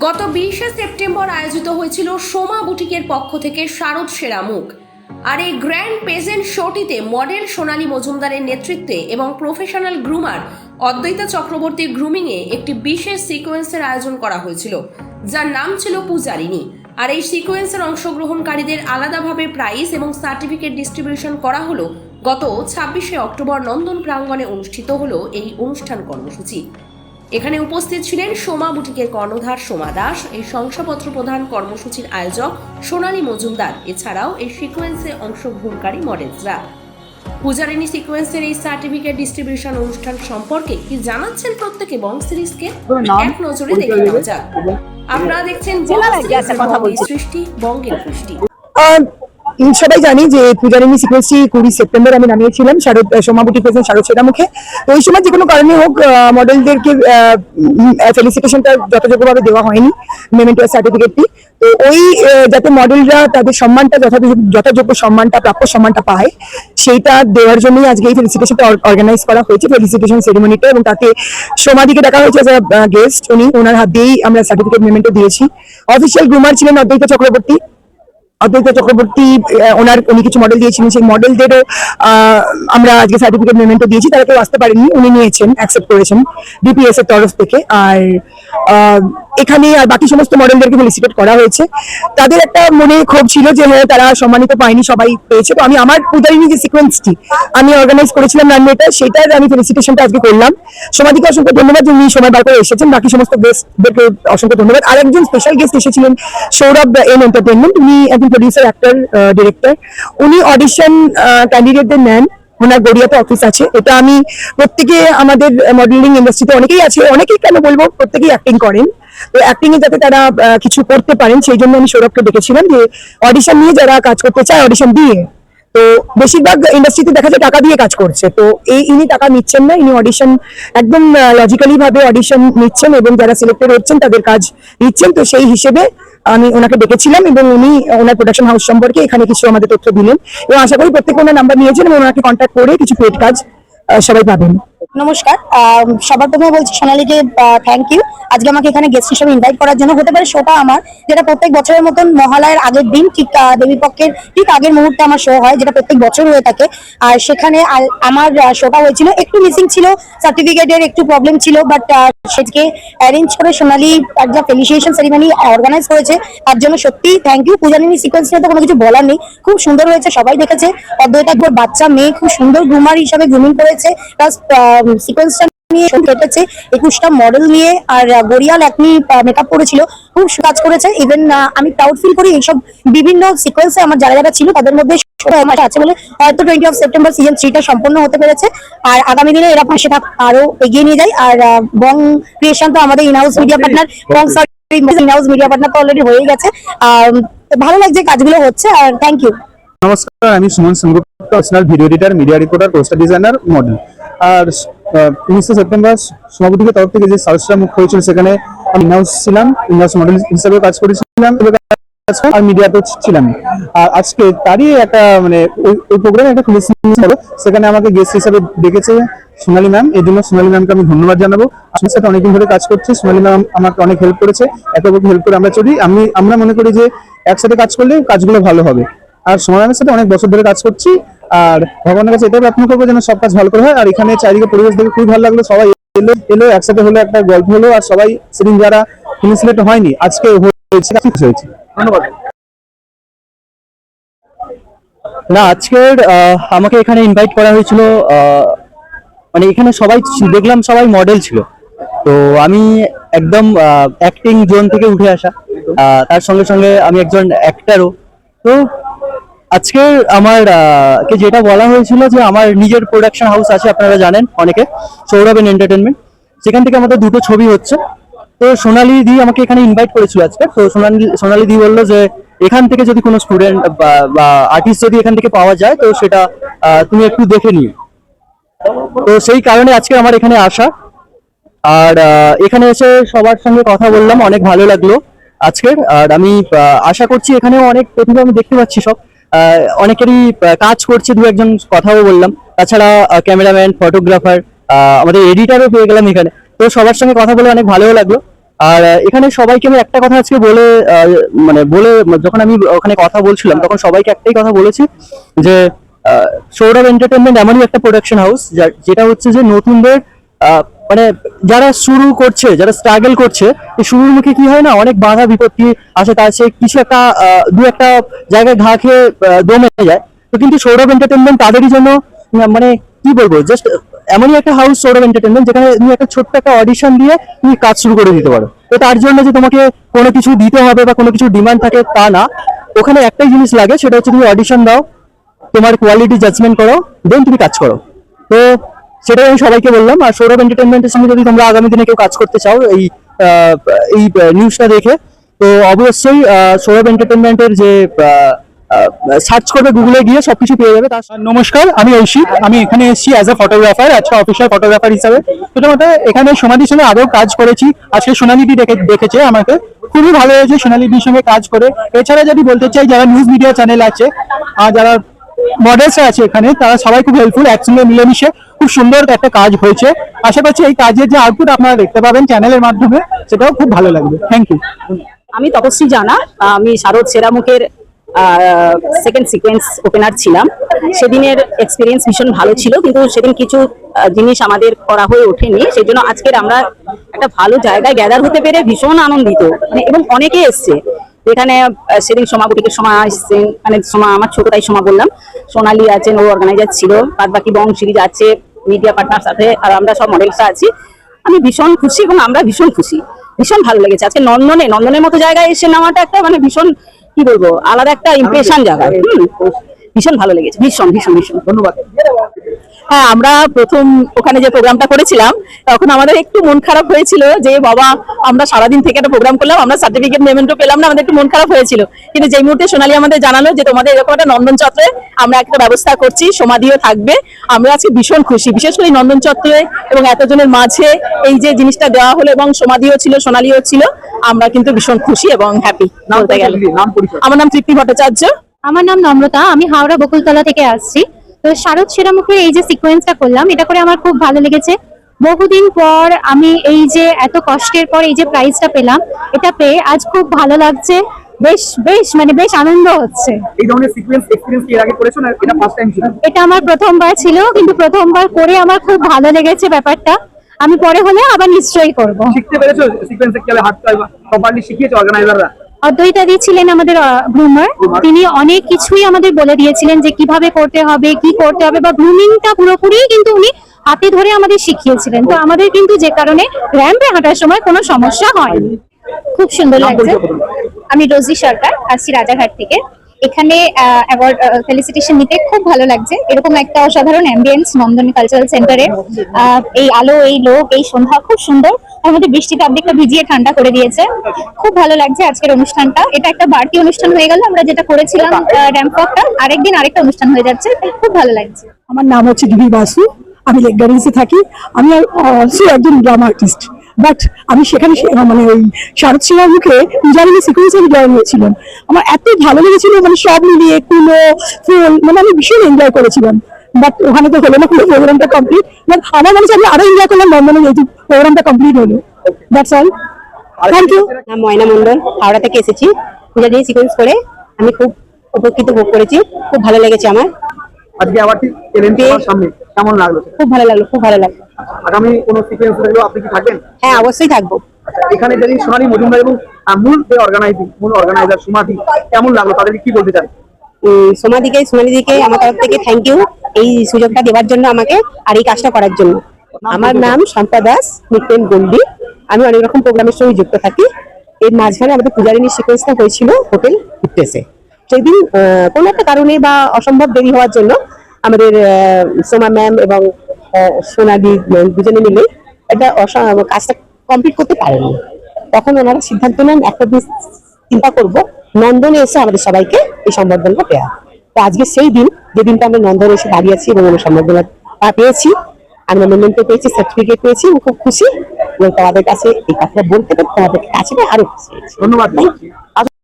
গত বিশে সেপ্টেম্বর আয়োজিত হয়েছিল সোমা বুটিকের পক্ষ থেকে শারদ সেরা মুখ। আর এই গ্র্যান্ড পেজেন্ট শোটিতে মডেল সোনালী মজুমদারের নেতৃত্বে এবং প্রফেশনাল গ্রুমার অদ্বৈতা চক্রবর্তীর গ্রুমিংয়ে একটি বিশেষ সিকোয়েন্সের আয়োজন করা হয়েছিল, যার নাম ছিল পূজারিণী। আর এই সিকোয়েন্সের অংশগ্রহণকারীদের আলাদাভাবে প্রাইজ এবং সার্টিফিকেট ডিস্ট্রিবিউশন করা হলো গত ছাব্বিশে অক্টোবর নন্দন প্রাঙ্গণে অনুষ্ঠিত হলো এই অনুষ্ঠান কর্মসূচি। এখানে উপস্থিত ছিলেন সোমা বুটিকের কর্ণধার সোমা দাস এই শংসাপত্র প্রধান কর্মসূচির আয়োজক সোনালী মজুমদার এছাড়াও এই সিকোয়েন্সে অংশগ্রহণকারী মডেলসরা। পূজারিনী সিকোয়েন্সের এই সার্টিফিকেট ডিস্ট্রিবিউশন অনুষ্ঠান সম্পর্কে কি জানাচ্ছেন প্রত্যেকে বং সিরিজকে? এক নজরে দেখে নেওয়া যাক। আপনারা দেখছেন। সৃষ্টি বঙ্গের সৃষ্টি। সবাই জানি যে পূজারিনী সিকোয়েন্সটি কুড়ি সেপ্টেম্বর আমি নামিয়েছিলাম, শারদ সোমাবুটি প্রেজেন্ট শারদ সেরা মুখে তো ওই সময় যে কোনো কারণে হোক মডেলদেরকে ফেলিসিটেশনটা যথাযোগ্যভাবে দেওয়া হয়নি মেমেন্টো সার্টিফিকেটটি তো ওই যাতে মডেলরা তাদের সম্মানটা যথাযোগ্য সম্মানটা, প্রাপ্য সম্মানটা পায়, সেইটা দেওয়ার জন্যই আজকে এই ফেলিসিটেশনটা অর্গানাইজ করা হয়েছে ফেলিসিটেশন সেরিমনিটা এবং তাতে সোমাদিকে ডাকা হয়েছে গেস্ট উনি ওনার হাত দিয়েই আমরা সার্টিফিকেট মেমেন্টো দিয়েছি। অফিসিয়াল গ্রুমার ছিলেন অদ্বৈত চক্রবর্তী। অদ্বৈত চক্রবর্তী ওনার, উনি কিছু মডেল দিয়েছিলেন সেই মডেলদেরও আমরা আজকে সার্টিফিকেট মেমেন্টও দিয়েছি, তারা কেউ আসতে পারেনি উনি নিয়েছেন অ্যাকসেপ্ট করেছেন বিপিএস এর তরফ থেকে। আর এখানে আর বাকি সমস্ত মডেলদেরকে ফেলিসিটেট করা হয়েছে, তাদের একটা মনে ক্ষোভ ছিল যে হ্যাঁ তারা সম্মানিত পায়নি, সবাই পেয়েছে। তো আমি আমার পূজারিনী যে সিকোয়েন্সটি আমি অর্গানাইজ করেছিলাম রানওয়েটা সেটার আমি ফেলিসিটেশনটা আজকে করলাম। সমাধিকে অসংখ্য ধন্যবাদ উনি সময় বার করে এসেছেন। বাকি সমস্ত গেস্টদেরকে অসংখ্য ধন্যবাদ। আর একজন স্পেশাল গেস্ট এসেছিলেন, সৌরভ এন এন্টারটেনমেন্ট উনি একজন প্রডিউসার অ্যাক্টর ডিরেক্টর উনি অডিশন ক্যান্ডিডেটদের নেন। ওনার গড়িয়াতে অফিস আছে। এটা আমি প্রত্যেকে আমাদের মডেলিং ইন্ডাস্ট্রিতে অনেকেই আছে, অনেকেই কেন বলব, প্রত্যেকেই অ্যাক্টিং করেন। তো এ যাতে তারা কিছু করতে পারেন, সেই জন্য আমি সৌরভকে ডেকেছিলাম যে অডিশন নিয়ে যারা কাজ করতে চায় অডিশন দিয়ে। তো বেশিরভাগ ইন্ডাস্ট্রিতে দেখা যায় টাকা দিয়ে কাজ করছে। তো এই ইনি টাকা নিচ্ছেন না, ইনি অডিশন একদম লজিক্যালি ভাবে অডিশন নিচ্ছেন এবং যারা সিলেক্টেড হচ্ছেন তাদের কাজ নিচ্ছেন। তো সেই হিসেবে আমি ওনাকে ডেকেছিলাম এবং উনি ওনার প্রোডাকশন হাউস সম্পর্কে এখানে কিছু আমাদের তথ্য দিলেন। এবং আশা করি প্রত্যেকে ওনার নাম্বার নিয়েছেন এবং ওনাকে কন্ট্যাক্ট করে কিছু পেড কাজ সবাই পাবেন। নমস্কার। সবার প্রথমে বলছি সোনালীকে থ্যাংক ইউ আজকে আমাকে এখানে গেস্ট হিসেবে ইনভাইট করার জন্য হতে পারে শোটা আমার যেটা প্রত্যেক বছরের মতন মহালয়ের আগের দিন ঠিক আহ, দেবী পক্ষের ঠিক আগের মুহূর্তে আমার শো হয় যেটা প্রত্যেক বছর হয়ে থাকে। আর সেখানে আমার শোটা হয়েছিল একটু মিসিং ছিল সার্টিফিকেটের একটু প্রবলেম ছিল বাট সেটাকে অ্যারেঞ্জ করে সোনালী একটা ফেলিসিয়েশন সেরিমনি অর্গানাইজ করেছে তার জন্য সত্যি থ্যাংক ইউ পূজালিনী সিকোয়েন্স নিয়ে তো কোনো কিছু বলার নেই। খুব সুন্দর হয়েছে সবাই দেখেছে। অদ্বৈত বাচ্চা মেয়ে খুব সুন্দর গ্রুমার হিসাবে গ্রুমিং করেছে। প্লাস সিকোয়েন্সটা নিয়ে কেটেছে একুশটা মডেল নিয়ে আর আহ, গড়িয়াল একনি মেকআপ করেছিল খুব কাজ করেছে। ইভেন আমি প্রাউড ফিল করি এইসব বিভিন্ন সিকোয়েন্সে আমার যারা যারা ছিল তাদের মধ্যে আমার আছে বলে হয়তো টোয়েন্টি অফ সেপ্টেম্বর সিজন থ্রিটা সম্পূর্ণ হতে পেরেছে। আর আগামী দিনে এরা পাশে থাক আরও এগিয়ে নিয়ে যায়। আর বং ক্রিয়েশন তো আমাদের inhouse media partner Bong inhouse media partner তো অলরেডি হয়ে গেছে। ভালো লাগছে কাজগুলো হচ্ছে আর থ্যাংক ইউ নমস্কার আমি Suman Sengupta personal video editor media reporter poster designer model আর উনিশে সেপ্টেম্বর সভাপতিকে তরফ থেকে যে সালসটা মুখ হয়েছিল সেখানে আমি ইনহাউস ছিলাম ইনহাউস মডেল হিসাবে কাজ করেছিলাম আর মিডিয়াতে ছিলাম। আর আজকে তারই একটা মানে ওই প্রোগ্রামে একটা হলো। সেখানে আমাকে গেস্ট হিসাবে ডেকেছে সোনালী ম্যাম এই জন্য সোনালী ম্যামকে আমি ধন্যবাদ জানাব। আমার সাথে অনেকদিন ধরে কাজ করছি। সোনালি ম্যাম আমাকে অনেক হেল্প করেছে। একে অপরকে হেল্প করে আমরা চলি। আমি, আমরা মনে করি যে একসাথে কাজ করলে কাজগুলো ভালো হবে। আর সোনালের সাথে অনেক বছর ধরে কাজ করছি। আর ভগবানের কাছে এটাই প্রার্থনা করব যেন সব কাজ ভালো করে হয়। আর এখানে চারিদিকে পরিবেশ দেখে খুবই ভালো লাগল। সবাই এলো এলো, একসাথে হলো একটা গল্প হলো আর সবাই সেদিন যারা ফিনিশলেট হয়নি, আজকে হয়েছে। হয়েছে ধন্যবাদ। না, আজকের আমাকে এখানে ইনভাইট করা হয়েছিল মানে এখানে সবাই দেখলাম সবাই মডেল ছিল। তো আমি একদম অ্যাক্টিং জোন থেকে উঠে আসা। তার সঙ্গে সঙ্গে আমি একজন অ্যাক্টারও তো আজকে আমার কে যেটা বলা হয়েছিল যে আমার নিজের প্রোডাকশন হাউস আছে, আপনারা জানেন অনেকে সৌরভ এন এন্টারটেনমেন্ট সেখান থেকে আমাদের দুটো ছবি হচ্ছে। তো সোনালি দি আমাকে এখানে ইনভাইট করেছিল আজকে। তো সোনালি সোনালি দি বলল যে, এখান থেকে যদি কোনো স্টুডেন্ট বা আর্টিস্ট যদি এখান থেকে পাওয়া যায়, তো সেটা তুমি একটু দেখে নিও। তো সেই কারণে আজকে আমার এখানে আসা। আর এখানে এসে সবার সঙ্গে কথা বললাম, অনেক ভালো লাগল আজকের। আর আমি আশা করছি এখানেও অনেক প্রতিভা আমি দেখতে পাচ্ছি সব। অনেকেরই কাজ করছে, দু একজন কথাও বললাম। তাছাড়া ক্যামেরাম্যান, ফটোগ্রাফার আমাদের এডিটারও পেয়ে গেলাম এখানে। তো সবার সঙ্গে কথা বলে অনেক ভালোও লাগল। আর এখানে সবাইকে আমি একটা কথা আজকে বলে মানে বলে, যখন আমি ওখানে কথা বলছিলাম, তখন সবাইকে একটাই কথা বলেছি যে সৌরভ এন্টারটেনমেন্ট এমনই একটা প্রোডাকশন হাউস যেটা হচ্ছে যে নতুনদের মানে যারা শুরু করছে, যারা স্ট্রাগল করছে শুরুর মুখে কি হয় না, অনেক বাধা বিপত্তি আসে, তার সে কিছু একটা দু একটা জায়গায় ঘা খেয়ে দমে যায়। তো কিন্তু সৌরভ এন্টারটেনমেন্ট তাদেরই জন্য মানে কি বলব জাস্ট এমনই একটা হাউস সৌরভ এন্টারটেনমেন্ট যেখানে তুমি একটা ছোট্ট একটা অডিশন দিয়ে তুমি কাজ শুরু করে দিতে পারো। তো তার জন্য যে তোমাকে কোনো কিছু দিতে হবে বা কোনো কিছু ডিমান্ড থাকে তা না। ওখানে একটাই জিনিস লাগে, সেটা হচ্ছে তুমি অডিশন দাও, তোমার কোয়ালিটি জাজমেন্ট করো দেন তুমি কাজ করো। তো সেটাই আমি সবাইকে বললাম। আর সৌরভ এন্টারটেনমেন্টের সঙ্গে যদি তোমরা আগামী দিনে কেউ কাজ করতে চাও, এই এই নিউজটা দেখে, তো অবশ্যই সৌরভ এন্টারটেনমেন্টের যে সার্চ করবে গুগলে গিয়ে সবকিছু পেয়ে যাবে। তার নমস্কার, আমি ঐশিক আমি এখানে এসেছি অ্যাজ এ ফটোগ্রাফার আজকে অফিসিয়াল ফটোগ্রাফার হিসাবে। প্রথমত এখানে সোনালির সঙ্গে আগেও কাজ করেছি। আজকে সোনালিদি দেখে দেখেছে আমাকে। খুবই ভালো হয়েছে সোনালিদির সঙ্গে কাজ করে। এছাড়া যদি বলতে চাই, যারা নিউজ মিডিয়া চ্যানেল আছে, আর যারা মডেলস আছে এখানে, তারা সবাই খুব হেল্পফুল একসঙ্গে মিলেমিশে খুব সুন্দর একটা কাজ হয়েছে। আশা করছি এই কাজের যে আউটপুট আপনারা দেখতে পাবেন চ্যানেলের মাধ্যমে, সেটাও খুব ভালো লাগবে। থ্যাংক ইউ আমি তপশ্রী জানা, আমি শারদ সেরামুখের সেকেন্ড সিকোয়েন্স ওপেনার ছিলাম। সেদিনের এক্সপিরিয়েন্স ভীষণ ভালো ছিল, কিন্তু সেদিন কিছু জিনিস আমাদের করা হয়ে ওঠেনি। সেই জন্য আজকের আমরা একটা ভালো জায়গায় গ্যাদার হতে পেরে ভীষণ আনন্দিত। মানে এবং অনেকে এসছে। এখানে সেদিন সোমা বুটিকের সময় আসছেন মানে সোমা আমার ছোটটাই সোমা বললাম। সোনালি আছেন ও অর্গানাইজার ছিল বাদ বাকি বং সিরিজ আছে মিডিয়া পার্টনার সাথে আর আমরা সব মডেলসরা আছি। আমি ভীষণ খুশি এবং আমরা ভীষণ খুশি ভীষণ ভালো লেগেছে। আজকে নন্দনে নন্দনের মতো জায়গায় এসে নেওয়াটা একটা মানে ভীষণ কি বলব আলাদা একটা ইমপ্রেশন জায়গা হুম, ভীষণ ভালো লেগেছে ভীষণ ভীষণ ভীষণ। ধন্যবাদ। হ্যাঁ আমরা প্রথম ওখানে যে প্রোগ্রামটা করেছিলাম তখন আমাদের একটু মন খারাপ হয়েছিল যে বাবা আমরা সারাদিন থেকে একটা প্রোগ্রাম করলাম আমরা সার্টিফিকেট পেমেন্টও পেলাম না আমাদের একটু মন খারাপ হয়েছিল। কিন্তু যেই মুহূর্তে সোনালী আমাদের জানালো যে তোমাদের এরকম একটা নন্দন চত্বরে আমরা একটা ব্যবস্থা করছি সমাধিও থাকবে। আমরা আজকে ভীষণ খুশি বিশেষ করে এই নন্দন চত্বরে এবং এতজনের মাঝে এই যে জিনিসটা দেওয়া হলো এবং সমাধিও ছিল সোনালীও ছিল আমরা কিন্তু ভীষণ খুশি এবং হ্যাপি বলতে গেলে। আমার নাম তৃপ্তি ভট্টাচার্য। আমার নাম নম্রতা আমি হাওড়া বকুলতলা থেকে আসছি। তো শারদ সেরামুখে এই যে সিকোয়েন্সটা করলাম এটা করে আমার খুব ভালো লেগেছে। বহুদিন পর আমি এই যে এত কষ্টের পর এই যে প্রাইজটা পেলাম এটা পেয়ে আজ খুব ভালো লাগছে। বেশ বেশ মানে বেশ আনন্দ হচ্ছে। এই ধরনের সিকোয়েন্স এক্সপেরিয়েন্স এর আগে করেছ না এটা ফার্স্ট টাইম ছিল? এটা আমার প্রথমবার ছিল কিন্তু প্রথমবার করে আমার খুব ভালো লেগেছে ব্যাপারটা। আমি পরে হলে আবার নিশ্চয়ই করব। শিখতে পেরেছ সিকোয়েন্সে কীভাবে হাত প্রপারলি শিখিয়েছো অর্গানাইজাররা অদ্বৈতাদি ছিলেন আমাদের গ্রুমার তিনি অনেক কিছুই আমাদের বলে দিয়েছিলেন যে কীভাবে করতে হবে কি করতে হবে বা গ্রুমিংটা পুরোপুরি কিন্তু উনি হাতে ধরে আমাদের শিখিয়েছিলেন। তো আমাদের কিন্তু যে কারণে র্যাম্পে হাঁটার সময় কোনো সমস্যা হয়নি। খুব সুন্দর লাগছে। আমি রোজি সরকার আসছি রাজাঘাট থেকে। এখানে অ্যাওয়ার্ড ফেলিসিটেশন নিতে খুব ভালো লাগছে। এরকম একটা অসাধারণ অ্যাম্বিয়েন্স নন্দন কালচারাল সেন্টারে এই আলো, এই লোক, এই সন্ধ্যা খুব সুন্দর। তার মধ্যে বৃষ্টিতে অর্ধেকটা ভিজিয়ে ঠান্ডা করে দিয়েছে। খুব ভালো লাগছে আজকের অনুষ্ঠানটা। এটা একটা বাড়তি অনুষ্ঠান হয়ে গেল। আমরা যেটা করেছিলাম র্যাম্প ওয়াকটা আরেকদিন আরেকটা অনুষ্ঠান হয়ে যাচ্ছে। খুব ভালো লাগছে। আমার নাম হচ্ছে ডিবি বাসু। আমি লেক গার্ডেন্সে থাকি। আমি অলসো একজন ড্রামা আর্টিস্ট। বাট আমি সেখানে মানে ওই শারদ সিনহার মুখে পূজারিনী সিকুয়েন্সে আমি জয়েন হয়েছিলাম আমার এত ভালো লেগেছিল মানে সব মিলিয়ে কুলো ফুল মানে আমি ভীষণ এনজয় করেছিলাম। বাট ওখানে তো হলো না পুরো প্রোগ্রামটা কমপ্লিট বাট আমার মনে আমি আরও এনজয় করলাম নন্দনে যেহেতু প্রোগ্রামটা কমপ্লিট হলো। That's all thank you Moyna Mondal Howrah থেকে এসেছি। পূজা দিয়ে সিকোয়েন্স করে আমি খুব উপকৃত ভোগ করেছি। খুব ভালো লেগেছে আমার। আজকে আবার ঠিক এলেন সামনে। কেমন লাগল? খুব ভালো লাগল খুব ভালো লাগল। আগামী কোনো সিকোয়েন্স থাকলেও আপনি কি থাকবেন? হ্যাঁ অবশ্যই থাকব। আচ্ছা, এখানে যদি সোনালী মজুমদার এবং মূল যে অর্গানাইজিং মূল অর্গানাইজার সুমাদি কেমন লাগল? তাদেরকে কি বলতে চান? সোমাদিকে সোনালিদিকে আমার তরফ থেকে থ্যাংক ইউ এই সুযোগটা দেওয়ার জন্য আমাকে আর এই কাজটা করার জন্য। আমার নাম শম্পা দাস নিতেন গন্ডি আমি অনেক রকম প্রোগ্রামের সঙ্গে যুক্ত থাকি। এর মাঝখানে আমাদের পূজারিনী সিকোয়েন্সটা হয়েছিল হোটেল ফিটনেসে সেদিন কোনো একটা কারণে বা অসম্ভব দেরি হওয়ার জন্য আমাদের সোমা ম্যাম এবং ma'am দুজনে মিলে এটা কাজটা কমপ্লিট করতে পারেনি। তখন ওনারা সিদ্ধান্ত নেন একটা দিন চিন্তা করব নন্দনে এসে আমাদের সবাইকে এই সম্বর্ধনাটা দেওয়া তো আজকে সেই দিন যে দিনটা আমরা নন্দনে এসে দাঁড়িয়ে আছি এবং আমরা সম্বর্ধনা পেয়েছি আমরা মেমেন্টো পেয়েছি সার্টিফিকেট পেয়েছি আমি খুব খুশি এবং তোমাদের কাছে এই কথাটা বলতে পেরে তোমাদের কাছে আরও খুশি হয়েছি। ধন্যবাদ।